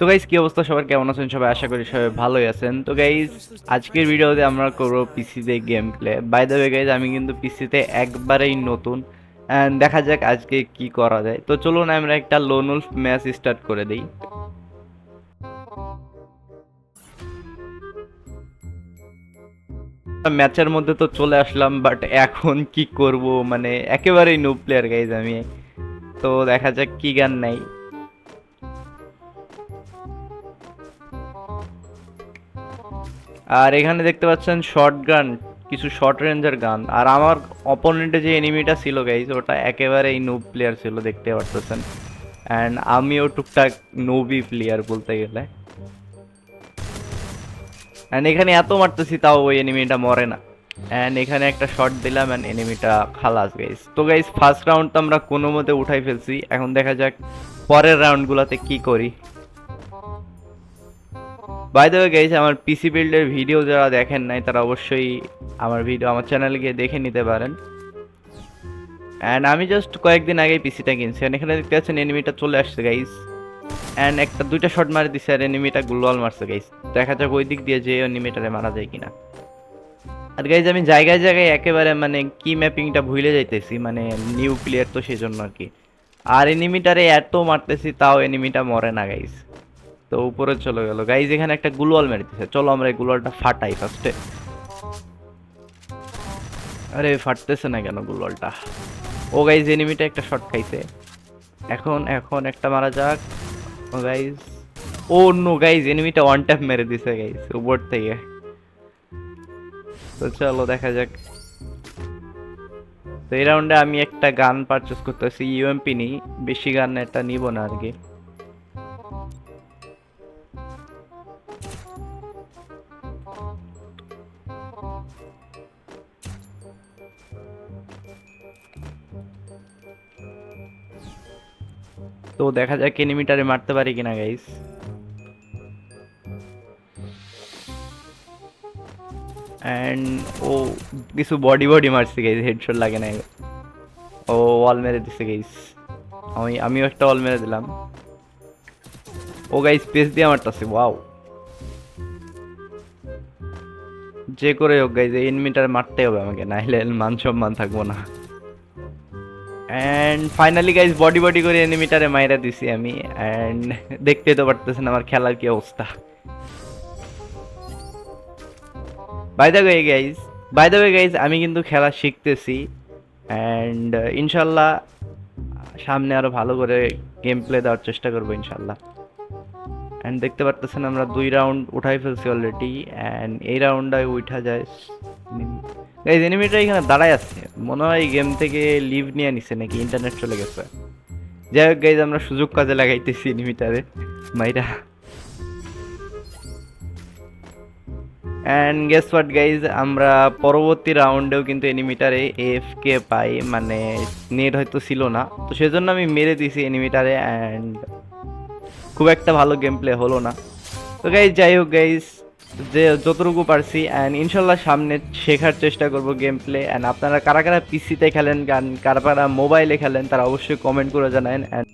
তো গাইজ কি অবস্থা? সবার কেমন আছেন? সবাই আশা করি সবাই ভালোই আছেন। তো গাইজ আজকের ভিডিওতে আমরা করব পিসিতে game play by the way guys আমি কিন্তু পিসিতে একবারেই নতুন। দেখা যাক আজকে কি করা যায়। তো চলুন আমরা একটা লোনুলফ ম্যাচ স্টার্ট করে দিই। ম্যাচের মধ্যে তো চলে আসলাম বাট এখন কি করব? মানে একেবারেই নো প্লেয়ার গাইজ আমি। তো দেখা যাক কি গান নাই। আর এখানে দেখতে পাচ্ছেন শর্ট গান কিছু শর্ট রেঞ্জের গান আর আমার অপোনেন্টে যে এনিমিটা ছিল গাইজ ওটা একেবারেই নো প্লেয়ার ছিল, দেখতে পারতেছেন। অ্যান্ড আমিও টুকটাক নোবি প্লেয়ার বলতে গেলে। অ্যান্ড এখানে এত মারতেছি, তাও ওই এনিমিটা মরে না। অ্যান্ড এখানে একটা শট দিলাম অ্যান্ড এনিমিটা খালাস গাইস তো গাইস ফার্স্ট রাউন্ড তো আমরা কোনো মতে উঠাই ফেলছি। এখন দেখা যাক পরের রাউন্ডগুলোতে কি করি। বাই দ্য ওয়ে গাইস আমার পিসি বিল্ডের ভিডিও যারা দেখেন নাই, তারা অবশ্যই আমার ভিডিও আমার চ্যানেলে গিয়ে দেখে নিতে পারেন। অ্যান্ড আমি জাস্ট কয়েকদিন আগে পিসিটা কিনছি। And এখানে দেখতে পাচ্ছেন এনিমিটা চলে আসছে গাইস অ্যান্ড একটা, দুইটা শট মারি দিছে, আর এনিমিটা গ্লোয়াল মারছে গাইস দেখা যাক ওই দিক দিয়ে যে এনিমিটারে মারা যায় কিনা। আর গাইজ আমি জায়গায় জায়গায় একেবারে মানে কি ম্যাপিংটা ভুলে যাইতেছি মানে নিউ প্লেয়ার তো সেই জন্য আর কি। আর এনিমিটারে এত মারতেছি, তাও এনিমিটা মরে না গাইজ তো উপরে চলে গেল। গাইজ এখানে একটা গুলওয়াল মেরে দিছে চলো আমরা এই গুলওয়ালটা ফাটাই ফার্স্টে আরে, ফাটতেছে না কেন গুলওয়ালটা ও গাইজ এনিমিটা একটা শট খাইছে। এখন এখন একটা মারা যাক। Oh guys oh no guys এনিমিটা ওয়ান ট্যাপ মেরে দিছে গাইজ উপর থেকে। তো চলো, দেখা যাক। তো এই রাউন্ডে আমি একটা গান পারচেস করতেছি। ইউএমপি নি বেশি গান এটা নিব না আর কি। তো দেখা যাক এনিমিটারে মারতে পারি কিনা গাইস অ্যান্ড ও, কিছু বডি বডি মারছে গাইস হেডশট লাগে না ও ওয়াল মেরে দিছে গাইস আমি, আমিও একটা ওয়াল মেরে দিলাম। ও গাইস স্পেস দিয়ে মারতাছে ওয়াও যে করে হোক গাইস এই এনিমিটার মারতে হবে আমাকে নাহলে মান সম্মান থাকব না। And finally guys body body করে এনিমিটারে মাইরা দিছি আমি। অ্যান্ড দেখতে তো পারতেছেন আমার খেলার কি অবস্থা। By the way guys by the way guys আমি কিন্তু খেলা শিখতেছি। অ্যান্ড ইনশাল্লাহ সামনে আরও ভালো করে গেম প্লে দেওয়ার চেষ্টা করব ইনশাল্লাহ। অ্যান্ড দেখতে পারতেছেন আমরা দুই রাউন্ড উঠাই ফেলছি অলরেডি অ্যান্ড এই রাউন্ডটায় উঠা যায়। গাইজ এনিমিটা এখানে দাঁড়ায় আছে। মনে হয় গেম থেকে লিভ নিয়ে নিছে নাকি ইন্টারনেট চলে গেছে। যাই হোক গাইজ আমরা সুযোগ কাজে লাগাইতেছি এনিমিটারে মাইরা। অ্যান্ড গেস হোয়াট গাইজ আমরা পরবর্তী রাউন্ডেও কিন্তু এনিমিটারে এফ কে পাই মানে নেট হয়তো ছিল না। তো সেজন্য আমি মেরে দিছি এনিমিটারে অ্যান্ড খুব একটা ভালো গেম প্লে হলো না। তো গাইজ যাই হোক গাইজ যে যতটুকু পারছি অ্যান্ড ইনশাল্লাহ সামনে শেখার চেষ্টা করব গেম প্লে অ্যান্ড আপনারা কারা কারা পিসিতে খেলেন গান কারা কারা মোবাইলে খেলেন, তারা অবশ্যই কমেন্ট করে জানান অ্যান্ড